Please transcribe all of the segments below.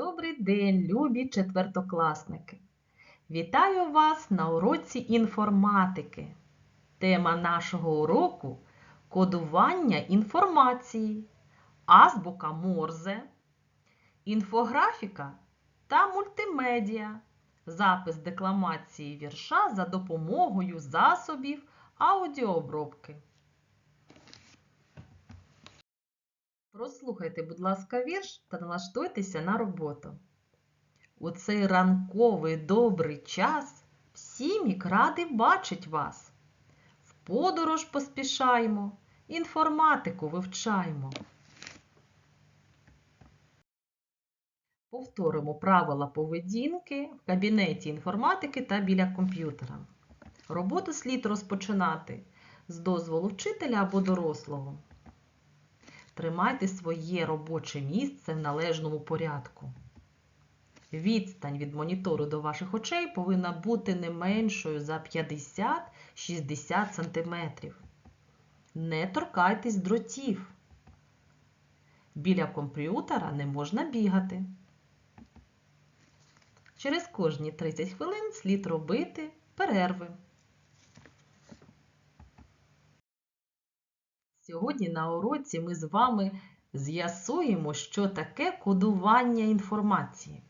Добрий день, любі четвертокласники! Вітаю вас на уроці інформатики. Тема нашого уроку кодування інформації, азбука Морзе, інфографіка та мультимедіа, запис декламації вірша за допомогою засобів аудіообробки. Прослухайте, будь ласка, вірш та налаштуйтеся на роботу. У цей ранковий добрий час всімік радий бачить вас. В подорож поспішаємо, інформатику вивчаємо. Повторимо правила поведінки в кабінеті інформатики та біля комп'ютера. Роботу слід розпочинати з дозволу вчителя або дорослого. Тримайте своє робоче місце в належному порядку. Відстань від монітору до ваших очей повинна бути не меншою за 50-60 см. Не торкайтесь дротів. Біля комп'ютера не можна бігати. Через кожні 30 хвилин слід робити перерви. Сьогодні на уроці ми з вами з'ясуємо, що таке кодування інформації.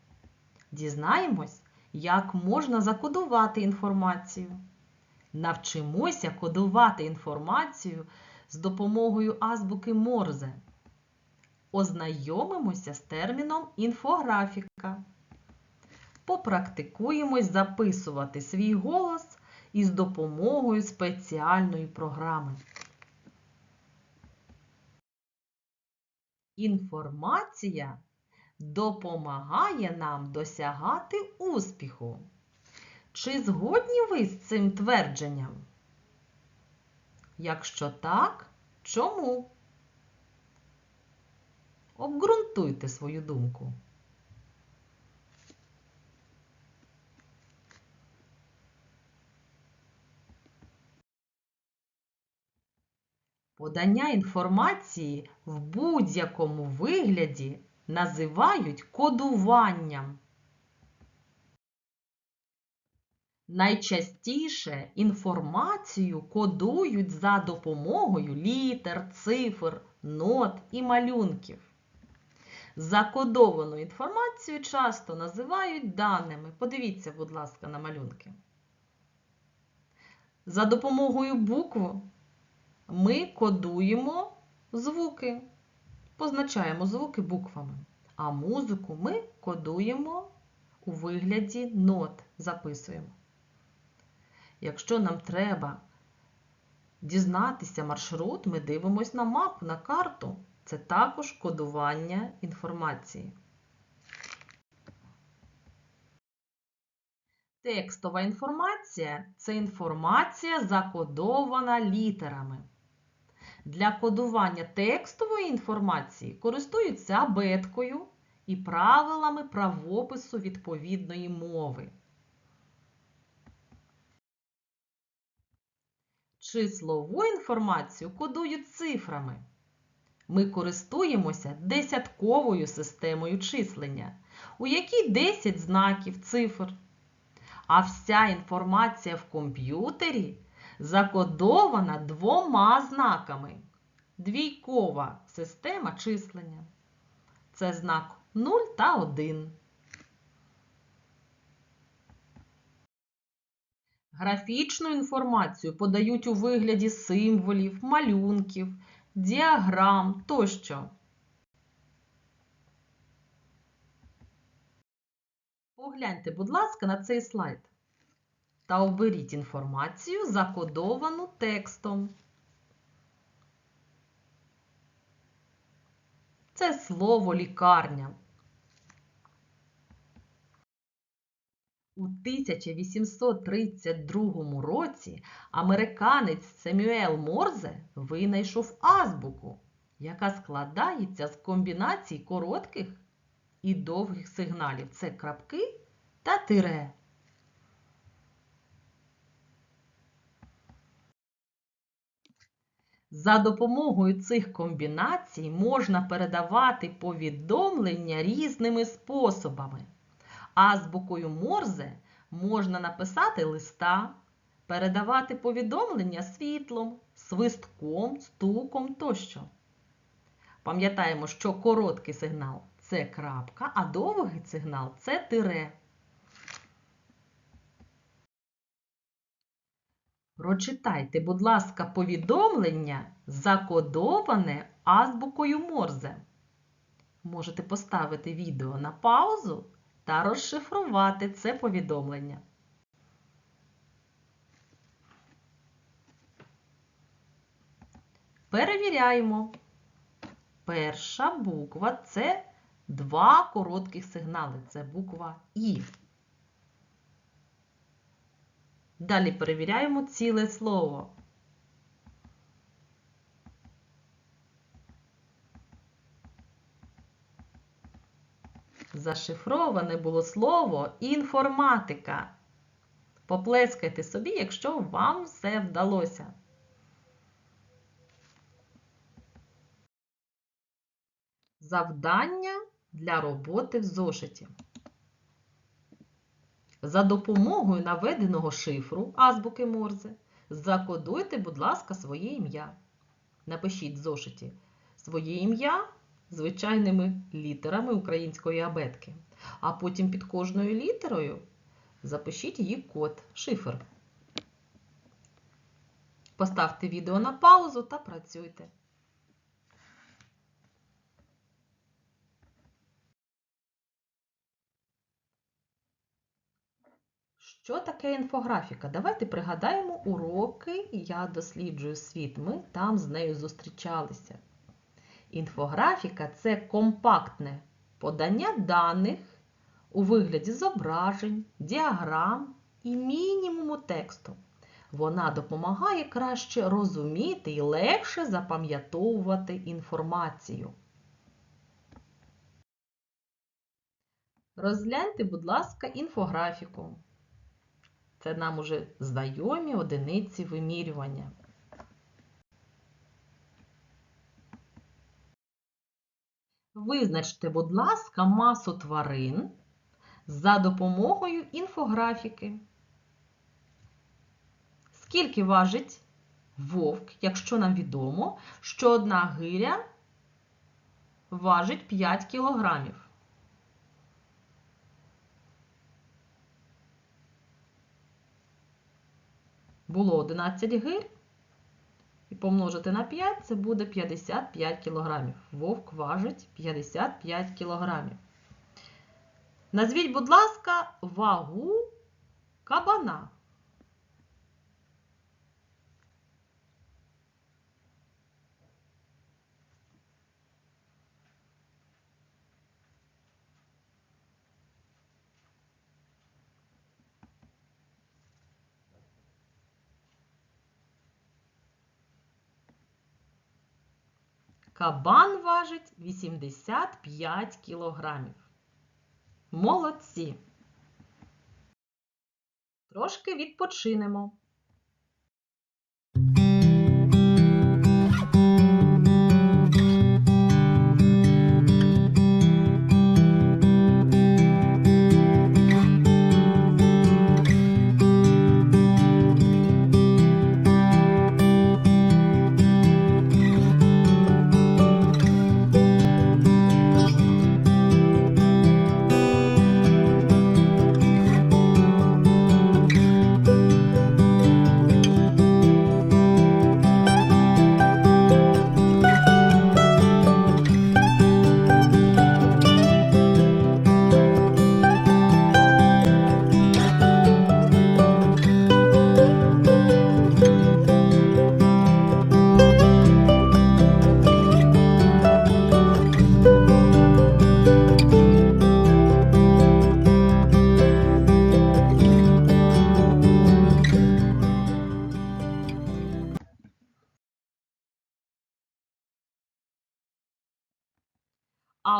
Дізнаємось, як можна закодувати інформацію. Навчимося кодувати інформацію з допомогою азбуки Морзе. Ознайомимося з терміном інфографіка. Попрактикуємось записувати свій голос із допомогою спеціальної програми. Інформація допомагає нам досягати успіху. Чи згодні ви з цим твердженням? Якщо так, чому? Обґрунтуйте свою думку. Подання інформації в будь-якому вигляді називають кодуванням. Найчастіше інформацію кодують за допомогою літер, цифр, нот і малюнків. Закодовану інформацію часто називають даними. Подивіться, будь ласка, на малюнки. За допомогою букв ми кодуємо звуки, позначаємо звуки буквами, а музику ми кодуємо у вигляді нот, записуємо. Якщо нам треба дізнатися маршрут, ми дивимося на мапу, на карту. Це також кодування інформації. Текстова інформація це інформація, закодована літерами. Для кодування текстової інформації користуються абеткою і правилами правопису відповідної мови. Числову інформацію кодують цифрами. Ми користуємося десятковою системою числення, у якій 10 знаків цифр. А вся інформація в комп'ютері закодована двома знаками. Двійкова система числення. Це знак 0 та 1. Графічну інформацію подають у вигляді символів, малюнків, діаграм тощо. Погляньте, будь ласка, на цей слайд та оберіть інформацію, закодовану текстом. Це слово лікарня. У 1832 році американець Семюел Морзе винайшов азбуку, яка складається з комбінацій коротких і довгих сигналів. Це крапки та тире. За допомогою цих комбінацій можна передавати повідомлення різними способами. Азбукою Морзе можна написати листа, передавати повідомлення світлом, свистком, стуком тощо. Пам'ятаємо, що короткий сигнал це крапка, а довгий сигнал це тире. Прочитайте, будь ласка, повідомлення, закодоване азбукою Морзе. Можете поставити відео на паузу та розшифрувати це повідомлення. Перевіряємо. Перша буква це два коротких сигнали. Це буква І. Далі перевіряємо ціле слово. Зашифроване було слово інформатика. Поплескайте собі, якщо вам все вдалося. Завдання для роботи в зошиті. За допомогою наведеного шифру азбуки Морзе закодуйте, будь ласка, своє ім'я. Напишіть в зошиті своє ім'я звичайними літерами української абетки. А потім під кожною літерою запишіть її код, шифр. Поставте відео на паузу та працюйте. Що таке інфографіка? Давайте пригадаємо уроки Я досліджую світ. Ми там з нею зустрічалися. Інфографіка це компактне подання даних у вигляді зображень, діаграм і мінімуму тексту. Вона допомагає краще розуміти і легше запам'ятовувати інформацію. Розгляньте, будь ласка, інфографіку. Це нам уже знайомі одиниці вимірювання. Визначте, будь ласка, масу тварин за допомогою інфографіки. Скільки важить вовк, якщо нам відомо, що одна гиря важить 5 кілограмів? Було 11 гир. І помножити на 5 це буде 55 кілограмів. Вовк важить 55 кілограмів. Назвіть, будь ласка, вагу кабана. Кабан важить 85 кілограмів. Молодці! Трошки відпочинемо.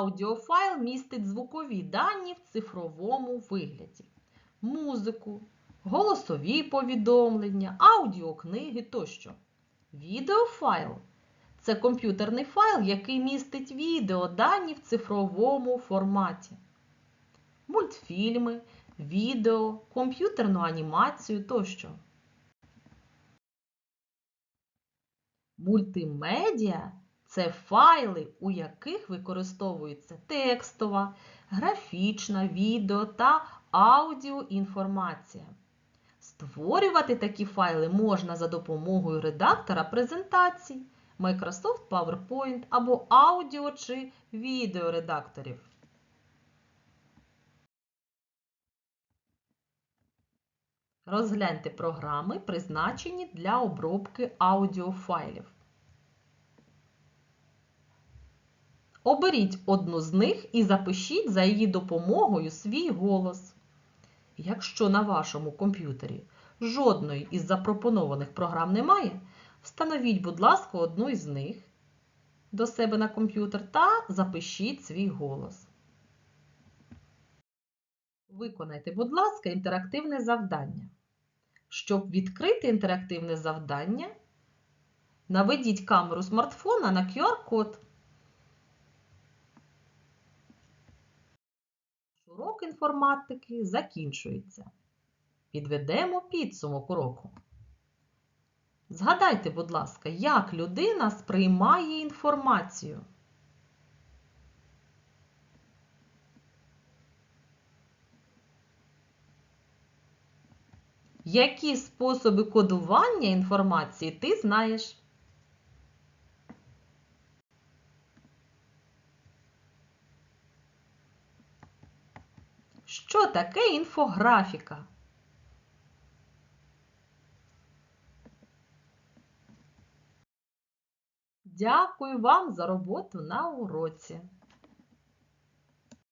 Аудіофайл містить звукові дані в цифровому вигляді, музику, голосові повідомлення, аудіокниги тощо. Відеофайл це комп'ютерний файл, який містить відео дані в цифровому форматі. Мультфільми, відео, комп'ютерну анімацію тощо. Мультимедіа це файли, у яких використовується текстова, графічна, відео та аудіоінформація. Створювати такі файли можна за допомогою редактора презентацій Microsoft PowerPoint або аудіо чи відеоредакторів. Розгляньте програми, призначені для обробки аудіофайлів. Оберіть одну з них і запишіть за її допомогою свій голос. Якщо на вашому комп'ютері жодної із запропонованих програм немає, встановіть, будь ласка, одну із них до себе на комп'ютер та запишіть свій голос. Виконайте, будь ласка, інтерактивне завдання. Щоб відкрити інтерактивне завдання, наведіть камеру смартфона на QR-код. Урок інформатики закінчується. Підведемо підсумок уроку. Згадайте, будь ласка, як людина сприймає інформацію. Які способи кодування інформації ти знаєш? Що таке інфографіка? Дякую вам за роботу на уроці.